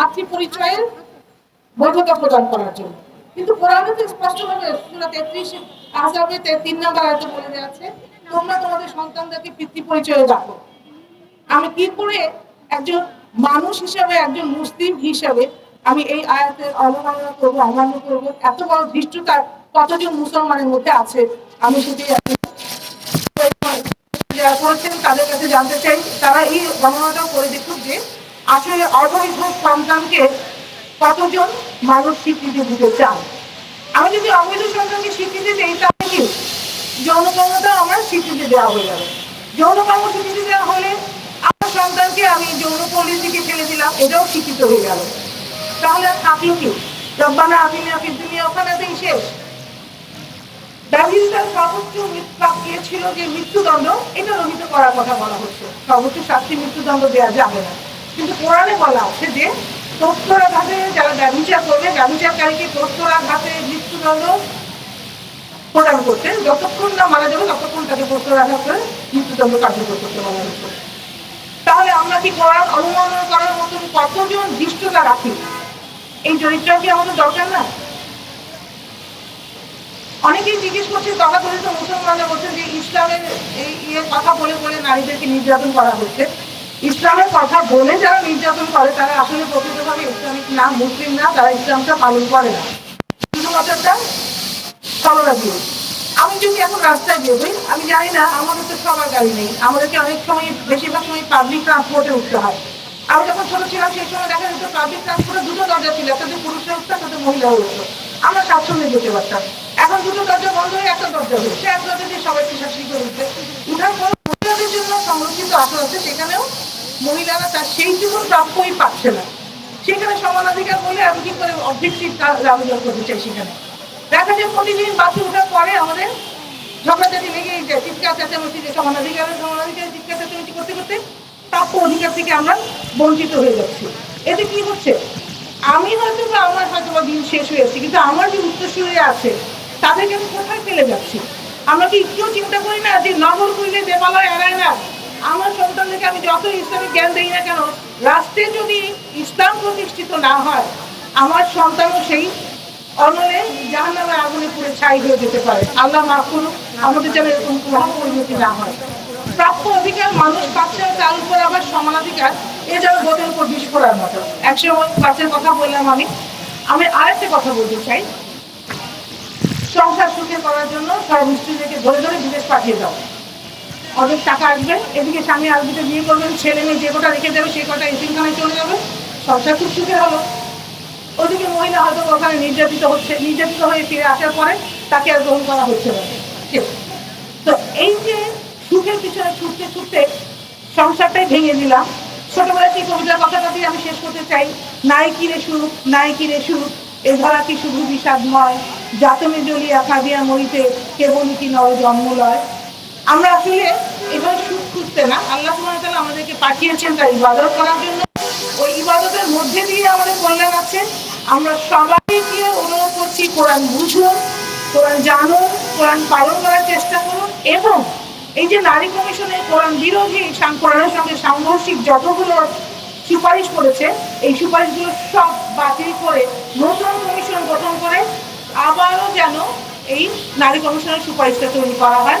মাতৃ পরিচয়ের বৈধতা প্রদান করার জন্য। কিন্তু কোরআনে তো স্পষ্টভাবে সূরা তেত্রিশ আহজাবে তে- তিন নম্বর আয়াতে বলে দেওয়া আছে, তোমরা তোমাদের সন্তানদেরকে পিতৃ পরিচয়ে রাখো আমি কি করে একজন মানুষ হিসাবে, একজন মুসলিম হিসাবে আমি এই আয়াতের অবমাননা করব, অমান্য করব? এত বড় ধৃষ্টতা কতজন মুসলমানের মধ্যে আছে, আমি সেটি তাদের কাছে জানতে চাই। তারা এই গণনাটাও করে দেখুক যে আসলে অবৈধ সন্তানকে কতজন মানুষ স্বীকৃতি দিতে চান? আমি যদি অবৈধ সন্তানকে স্বীকৃতি দিই, তাহলে কি? যৌনকর্মটা আমার স্বীকৃতি দেওয়া হয়ে যাবে। যৌনকর্ম স্বীকৃতি দেওয়া হলে আমার সন্তানকে আমি যৌন পলিসিকে ফেলে দিলাম, এটাও স্বীকৃত হয়ে গেল তাহলে আর থাকল কি? রব্বানা আপিনা দুনিয়া ওখানেতেই শেষ। ব্যবহৃতার সর্বোচ্চ প্রাপ্তিয়ে ছিল যে মৃত্যুদণ্ড, এটা রহিত করার কথা বলা হচ্ছে। সর্বোচ্চ শাস্তি মৃত্যুদণ্ড দেওয়া যাবে না। কিন্তু কোরআনে বলা আছে যে প্রস্তরাঘাতে যারা ব্যবচার করবে ব্যবচারকারীকে প্রস্তরাঘাতে মৃত্যুদণ্ড প্রদান করতে, যতক্ষণ না মারা যাবে, ততক্ষণ তাকে প্রস্তরাঘাত করে মৃত্যুদণ্ড কার্যকর করতে বলা হচ্ছে তাহলে আমরা কি কোরআন অনুমোদন করার মতন কতজন দৃষ্টতা রাখি? এই চরিত্র কি আমাদের দরকার না? অনেকেই জিজ্ঞেস করছে, তথাকথিত মুসলমানরা বলছেন যে ইসলামের এই ইয়ে কথা বলে বলে নারীদেরকে নির্যাতন করা হচ্ছে। ইসলামের কথা বলে যারা নির্যাতন করে, তারা আসলে প্রকৃতভাবে ইসলামিক না, মুসলিম না, তারা ইসলামটা পালন করে না। আমি যদি এখন রাস্তায় বেরোই আমি জানি না আমাদের তো সবার গাড়ি নেই। আমাদেরকে অনেক সময় বেশিরভাগ সময় পাবলিক ট্রান্সপোর্টে উঠতে হয়। আমি যখন ছোট ছিলাম, সেই সময় দেখা যেত পাবলিক ট্রান্সপোর্টে দুটো দরজা ছিল, একটা পুরুষরা উঠতো, একটা মহিলা উঠতো। আমরা স্বাচ্ছন্দ্যে যেতে পারতাম। এখন দুটো দরজা বন্ধ হয়ে একটা দরজা হচ্ছে এক দরজা দিয়ে সবাই পিছাশি করে উঠছে। উঠার পর মহিলাদের জন্য সংরক্ষিত আসন আছে, সেখানেও মহিলারা তার সেইটুকু প্রাপ্যই পাচ্ছে না। সেখানে সমানাধিকার বলে আমি কি করে অবজেক্টিভ আবেদন করতে চাই সেখানে। দেখা যায় প্রতিদিন বাসে ওঠার পরে আমাদের ঝগড়াঝাটি লেগেই যায়। চিৎকার, চেঁচামেচি, যে সমানাধিকারের সমানাধিকারের চিৎকার, চেঁচামেচি করতে করতে প্রাপ্য অধিকার থেকে আমরা বঞ্চিত হয়ে যাচ্ছি। এতে কি হচ্ছে? আমি হয়তো বা আমার হয়তো বা দিন শেষ হয়ে যাচ্ছে, কিন্তু আমার যে উত্তরসূরি আছে, তাদেরকে আমি কোথায় ফেলে যাচ্ছি? আমরা কি একটু চিন্তা করি না যে নগর কইলে দেবালয় এড়ায় না? আমার সন্তানদেরকে আমি যত ইসলামিক জ্ঞান দিই না কেন রাষ্ট্রে যদি ইসলাম প্রতিষ্ঠিত না হয়, আমার সন্তানও সেই অনলে জাহান্নামের আগুনে পুড়ে ছাই হয়ে যেতে পারে। আল্লাহ মাফ করুক, আমাদের যেন এরকম কোনো পরিণতি না হয়। প্রাপ্য অধিকার মানুষ পাচ্ছে তার উপর আবার সমানাধিকার এ যেন বোধের উপর বিষ করার মতো। একসময় বাচ্চার কথা বললাম আমি। আমি আরেকটা কথা বলতে চাই। সংসার সুখে করার জন্য সব স্ত্রীদেরকে ধরে ধরে বিদেশ পাঠিয়ে দাও। অনেক টাকা আসবে। এদিকে স্বামী আরবিতে বিয়ে করবেন, ছেলে মেয়ে যে কটা রেখে যাবে সেই কটা এতিমখানায় চলে যাবে। সংসার খুব সুখে হলো ওদিকে মহিলা হয়তো ওখানে নির্যাতিত হচ্ছে, নির্যাতিত হয়ে ফিরে আসার পরে তাকে আর গ্রহণ করা হচ্ছে না। তো এই যে সুখের পিছনে ছুটতে ছুটতে সংসারটাই ভেঙে দিলাম। ছোটবেলায় সেই কবিতার কথাটা দিয়ে আমি শেষ করতে চাই। নাই কিরে সুখ নাই কিরে সুখ, এ ধরা কি শুধু বিষাদময় জাতমে জ্বলিয়া কাঁদিয়া মরিতে কেবলই কি নয় জন্মলয় আমরা আসলে এভাবে সুখ খুঁজতে না। আল্লাহ সুবহানাহু আমাদেরকে পাঠিয়েছেন তার ইবাদত করার জন্য। ওই ইবাদতের মধ্যে দিয়ে আমাদের কল্যাণ আছে। আমরা সবাইকে অনুরোধ করছি, কোরআন বুঝুন, কোরআন জানুন, কোরআন পালন করার চেষ্টা করুন এবং এই যে নারী কমিশনের কোরআন বিরোধী কোরআনের সঙ্গে সাংঘর্ষিক যতগুলো সুপারিশ করেছে, এই সুপারিশগুলো সব বাতিল করে নতুন কমিশন গঠন করে আবারও যেন এই নারী কমিশনের সুপারিশটা তৈরি করা হয়।